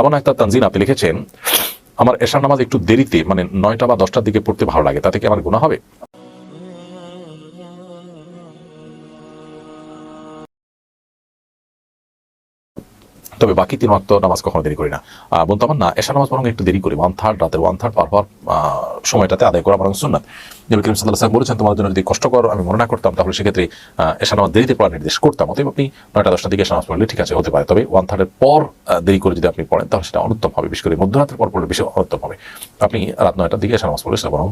সাবান একটা তানজিন আপনি লিখেছেন আমার এশার নামাজ একটু দেরিতে মানে নয়টা বা দশটার দিকে পড়তে ভালো লাগে তাতে কি আমার গুণা হবে? তবে বাকি তিন ওয়াক্ত নামাজ কখনো দেরি করি না। আহ, বলতে আমার না এশা নামাজ বরং একটু দেরি করি। ওয়ান থার্ড রাতের ওয়ান থার্ড পার হওয়ার সময়টাতে আদায় করা বরং সুন্নাত। নবী করিম সাল্লাহ সাল্লাম বলেছেন, তোমার জন্য যদি কষ্টকর আমি মনে না করতাম, তাহলে সেক্ষেত্রে এশা নামাজ দেরিতে পড়ার নির্দেশ করতাম। অতএব আপনি নয়টা, দশটার দিকে নামাজ পড়লে ঠিক আছে, হতে পারে। তবে ওয়ান থার্ডের পর দেরি করে যদি আপনি পড়েন, তাহলে সেটা অনুত্তম হবে। বিশেষ করে মধ্যরাতের পর পড়লে বেশি অনুত্তম হবে। আপনি রাত নয়টার দিকে এশা নামাজ পড়লে সেটা বরং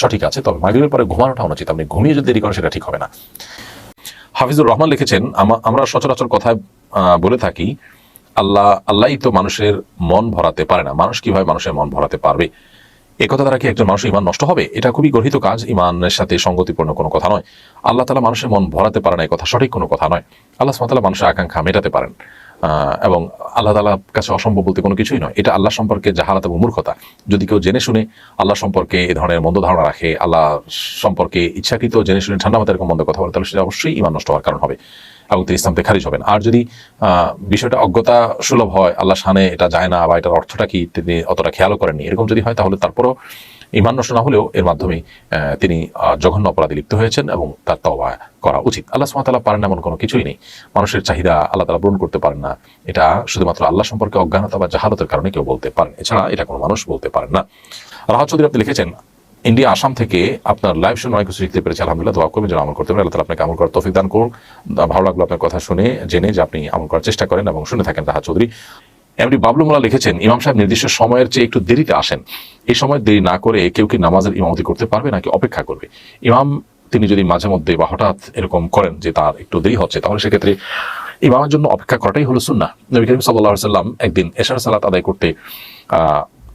সঠিক আছে। তবে মাগরিবের পরে ঘুমানোটা উচিত আপনি ঘুমিয়ে যদি দেরি করেন, সেটা ঠিক হবে না। হাফিজুর রহমান লিখেছেন আমরা সচরাচর কথায় বলে থাকি, আল্লাহ, আল্লাহই তো মানুষের মন ভরাতে পারে না। মানুষ কীভাবে মানুষের মন ভরাতে পারবে? এ কথা দ্বারা কি একজন মানুষের ইমান নষ্ট হবে? এটা খুবই গর্হিত কাজ ইমানের সাথে সঙ্গতিপূর্ণ কোনো কথা নয়। আল্লাহ তালা মানুষের মন ভরাতে পারে না কথা সঠিক কোনো কথা নয়। আল্লাহ সালা মানুষের আকাঙ্ক্ষা মেটাতে পারেন। এবং আল্লাহ তালার কাছে অসম্ভব বলতে কোনো কিছুই নয়। এটা আল্লাহ সম্পর্কে জাহালাত এবং মূর্খতা। যদি কেউ জেনে শুনে আল্লাহ সম্পর্কে এ ধরনের মন্দ ধারণা রাখে, আল্লাহ সম্পর্কে ইচ্ছাকৃত জেনে শুনে ঠান্ডা মাথায় এরকম মন্দ কথা বলে, তাহলে সেটা অবশ্যই ইমান নষ্ট হওয়ার কারণ হবে এবং তিনি ইসলাম থেকে খারিজ হবেন। আর যদি বিষয়টা অজ্ঞতা সুলভ হয় আল্লাহ শানে এটা যায় না বা এটার অর্থটা কি, তিনি অতটা খেয়ালও করেননি, এরকম যদি হয় তাহলে তারপরও ইমান নষ্ট না হলেও এর মাধ্যমে তিনি জঘন্য অপরাধে লিপ্ত হয়েছেন এবং তার তওবা করা উচিত। আল্লাহ সুবহানাহু পারেন এমন কোনো কিছুই নেই। মানুষের চাহিদা আল্লাহ তালা পূরণ করতে পারেন না। এটা শুধুমাত্র আল্লাহ সম্পর্কে অজ্ঞানতা বা জাহালতের কারণে কেউ বলতে পারেন। এছাড়া এটা কোনো মানুষ বলতে পারেন না। রাহাত চৌধুরী আপনি লিখেছেন, ইন্ডিয়া, আসাম থেকে আপনার লাইভ শুনে অনেক কিছু শিখতে পেরেছি। আলহামদুলিল্লাহ, দোয়া করবেন যেন আমল করতে পারেন। আল্লাহ আপনাকে আমল করার তৌফিক দান করুন। ভালো লাগল আপনার কথা শুনে, জেনে যে আপনি আমল করার চেষ্টা করেন এবং শুনে থাকেন রাহা চৌধুরী। এমনি বাবলু মোল্লা লিখেছেন, ইমাম সাহেব নির্দিষ্ট সময়ের চেয়ে একটু দেরিতে আসেন। এই সময় দেরি না করে কেউ কি নামাজের ইমামতি করতে পারবে নাকি অপেক্ষা করবে? ইমাম তিনি যদি মাঝে মধ্যে বা হঠাৎ এরকম করেন যে তার একটু দেরি হচ্ছে, তাহলে সেক্ষেত্রে ইমামের জন্য অপেক্ষা করাটাই হলো সুন্না নবী করিম সাল্লাম একদিন এশার সালাত আদায় করতে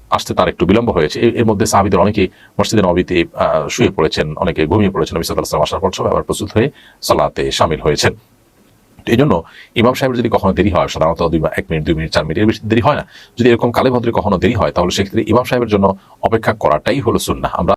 আসতে তার একটু বিলম্ব হয়েছে। এর- মধ্যে সাহাবিদের অনেকে মসজিদে নবীতে শুয়ে পড়েছেন, অনেকে ঘুমিয়ে পড়েছেন। নবী সাল্লাহ আসার পর সবাই আবার প্রস্তুত হয়ে সালাতে সামিল হয়েছেন। এই জন্য ইমাম সাহেবের যদি কখনো দেরি হয়, সাধারণত দুই এক মিনিট, দুই মিনিট, চার মিনিটের বেশি দেরি হয় না। যদি এরকম কালে ভদ্রে কখনো দেরি হয়, তাহলে সেক্ষেত্রে ইমাম সাহেবের জন্য অপেক্ষা করাটাই হলো সুন্না আমরা